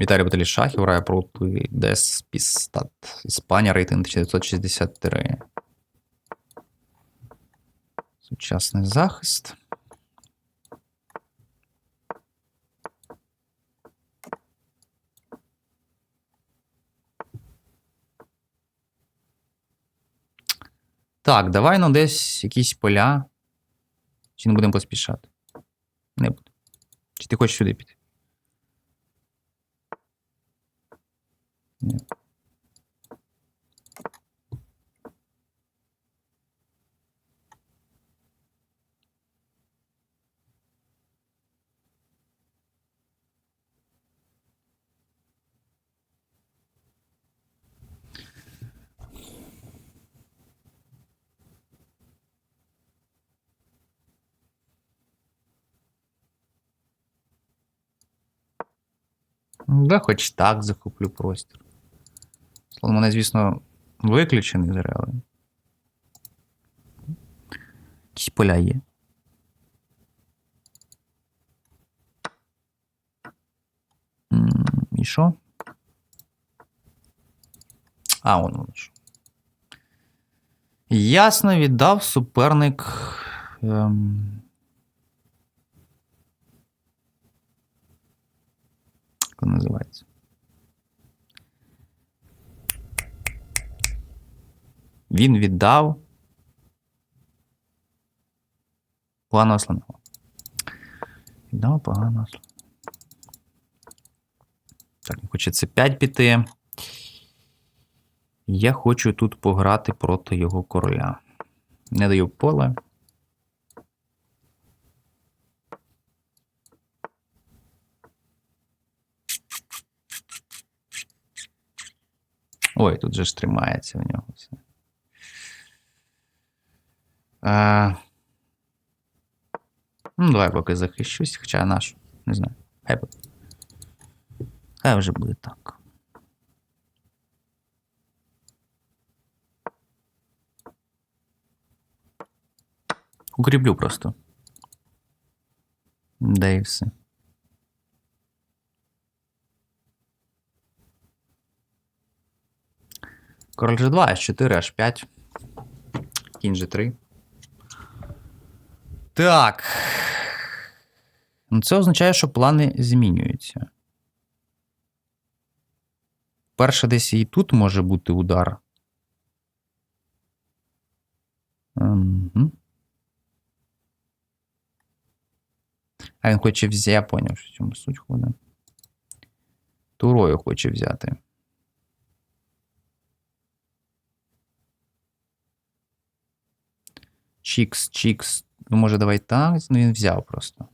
Віталій Баталій Шахів грає проти Деспістат. Іспанія рейтинг 1963. Сучасний захист. Так, давай ну десь якісь поля. Чи не будемо поспішати? Не буду. Чи ти хочеш сюди піти? Ні. Ну, Да, хоч так захоплю простір. Мене, звісно, виключений з реали. Якісь поля є. І що? А, он воно що. Ясно віддав суперник. Ем... Як називається? Він віддав поганого слоного. Віддав слона. Так, хоче це 5 піти. Я хочу тут пограти проти його короля. Не даю поле. Ой, тут же ж тримається в нього все. А... Ну, давай поки захищусь, хоча наш. Не знаю. Хай буде. Хай вже буде так. Укріплю просто. Да і все. Король G2, H4, H5. Кінь G3. Так. Ну, це означає, що плани змінюються. Перше, десь і тут може бути удар. А він хоче взяти, я поняв, що в цьому суть ходить. Турою хоче взяти. Чікс, чікс. Ну, може, давай так. Ну, він взяв просто.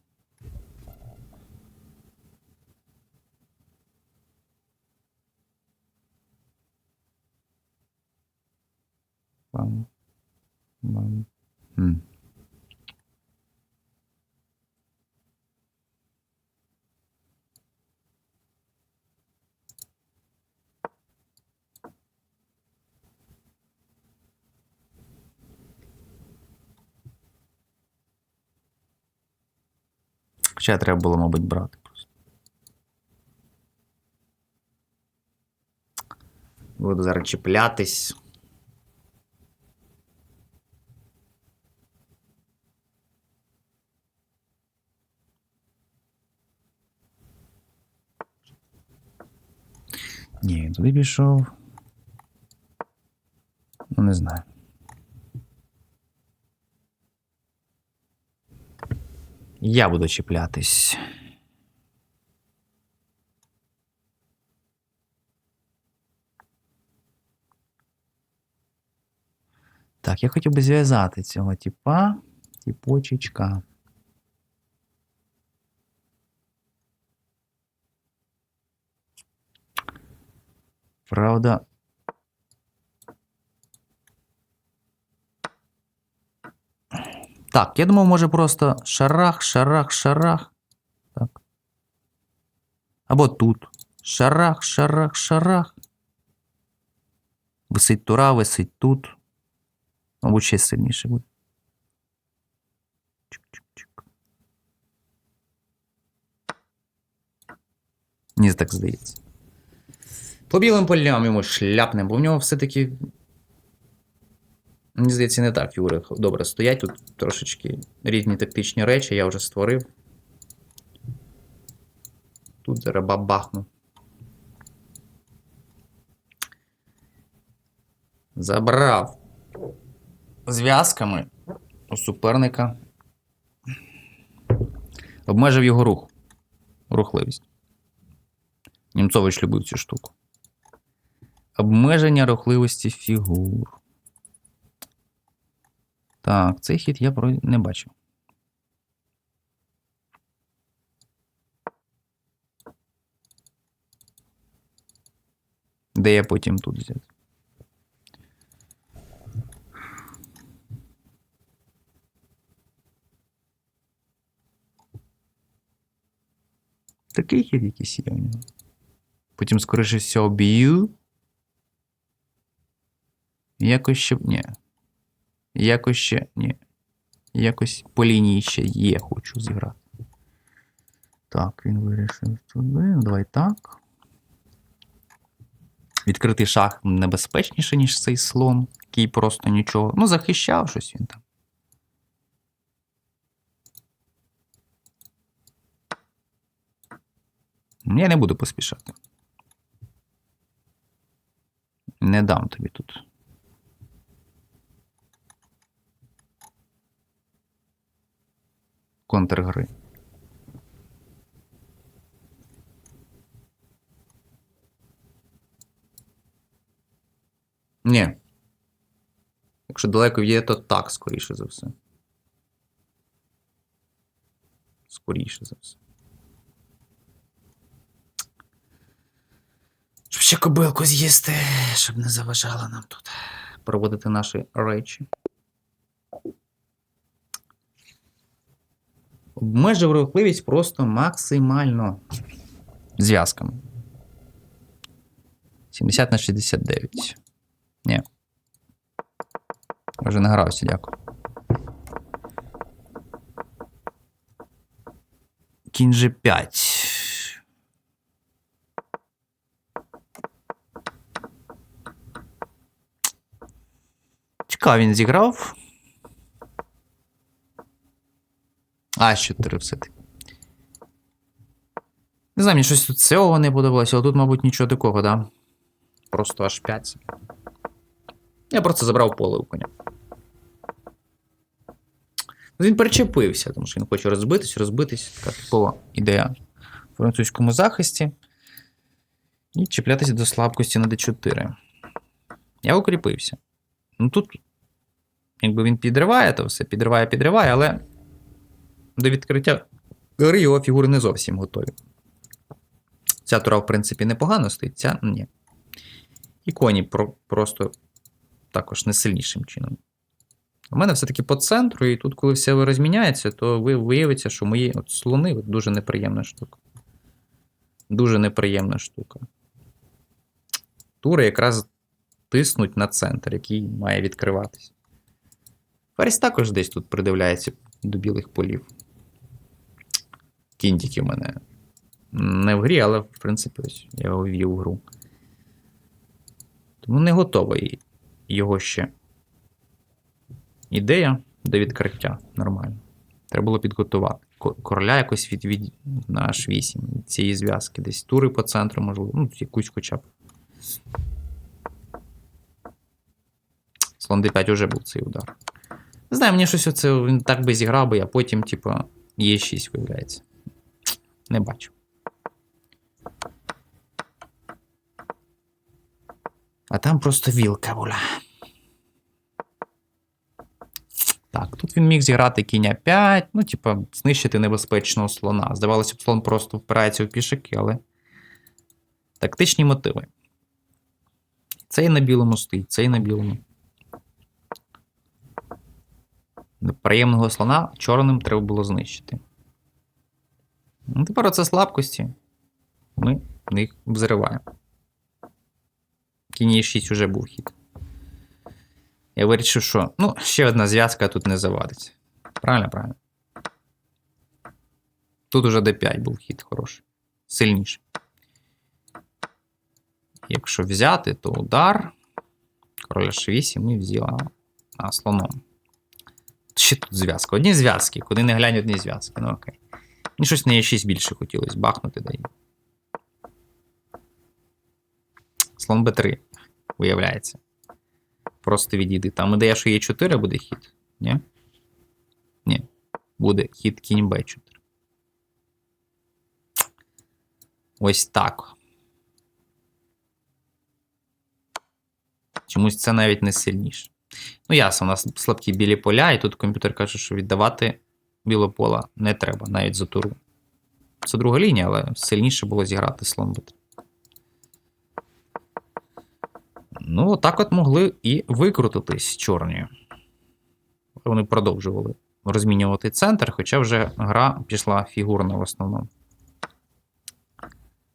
Бам. Бам. М. Хоча треба було, мабуть, брати просто. Буду зараз чіплятись. Ні, туди пішов. Ну, не знаю. Я буду чіплятись. Так, я хотів би зв'язати цього типа, типочечка. Правда. Так, я думав, може просто шарах, шарах, шарах. Так. Або тут. Шарах, шарах, шарах. Висить тура, висить тут. Мабуть, ще сильніше буде. Чик-чик-чик. Мені так здається. По білим полям йому шляпнем, бо в нього все-таки. Мені здається, не так Юри добре стоять. Тут трошечки різні тактичні речі я вже створив. Тут зараз бабахну. Забрав зв'язками у суперника. Обмежив його рух. Рухливість. Німцович любив цю штуку. Обмеження рухливості фігур. Так, цей хід я не бачив. Де я потім тут взяв? Такий хід якийсь є у нього. Потім, скоріше всього, б'ю. Якось ще. Ні. Якось ще. Ні. Якось по лінії ще є, хочу зіграти. Так, він вирішив туди. Давай так. Відкритий шах небезпечніше, ніж цей слон, який просто нічого. Ну, захищав щось він там. Я не буду поспішати. Не дам тобі тут. Контргри. Ні. Якщо далеко є, то так, скоріше за все. Скоріше за все. Щоб ще кобилку з'їсти, щоб не заважала нам тут проводити наші речі. Обмежив рухливість просто максимально зв'язками. 70 на 69. Ні. Вже не грався, дякую. Кінь же 5. Цікаво, він зіграв. А, 4 все-таки. Не знаю, мені щось тут цього не подобалося, але тут, мабуть, нічого такого, да? Просто аж 5. Я просто забрав поле у коня. Він перечепився, тому що він хоче розбитись, розбитись. Така типова ідея в французькому захисті. І чіплятися до слабкості на d4. Я укріпився. Ну тут, якби він підриває, то все підриває, підриває, але до відкриття гри його фігури не зовсім готові. Ця тура, в принципі, непогано стоїть, ця ні. І коні про, просто також не сильнішим чином. У мене все-таки по центру, і тут, коли все розміняється, то ви виявиться, що мої от слони от дуже неприємна штука. Дуже неприємна штука. Тури якраз тиснуть на центр, який має відкриватись. Ферзь також десь тут придивляється до білих полів. Кінь тільки в мене не в грі, але, в принципі, ось я його гру. Тому не готовий його ще ідея до відкриття нормально. Треба було підготувати. Короля якось від, від на H8 цієї зв'язки. Десь тури по центру, можливо. Ну, якусь хоча б. Слон D5 вже був цей удар. Не знаю, мені щось оце він так би зіграв би, а потім, типу, Е6 виявляється. Не бачу. А там просто вілка була. Так, тут він міг зіграти кінь 5, ну, типа, знищити небезпечного слона. Здавалося б, слон просто впирається в пішаки, але. Тактичні мотиви. Цей на білому стоїть, цей на білому. Неприємного слона чорним треба було знищити. Ну, тепер оце слабкості. Ми їх взриваємо. Кінь 6 уже був хід. Я вирішив, що ну, ще одна зв'язка тут не завадиться. Правильно, правильно. Тут уже D5 був хід хороший. Сильніший. Якщо взяти, то удар. Король H8 і взяла а, слоном. Ще тут зв'язка. Одні зв'язки, куди не глянь одні зв'язки. Ну окей. Мені щось на Е6 більше хотілося бахнути дай. Слон Б3, виявляється. Просто відійди. Там ідея, що Е4 буде хід. Ні? Ні. Буде хід кінь Б4. Ось так. Чомусь це навіть не сильніше. Ну, ясно, у нас слабкі білі поля, і тут комп'ютер каже, що віддавати біле пола не треба, навіть за туру. Це друга лінія, але сильніше було зіграти слон Б3. Ну, отак от могли і викрутитись чорні. Вони продовжували розмінювати центр, хоча вже гра пішла фігурно в основному.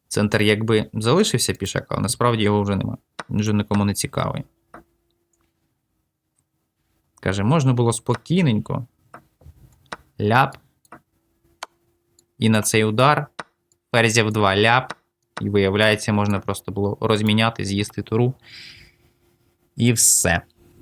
Центр якби залишився пішак, але насправді його вже немає. Він вже нікому не цікавий. Каже, можна було спокійненько. Ляп. І на цей удар. Ферзів 2 ляп. І виявляється, можна просто було розміняти, з'їсти туру. І все.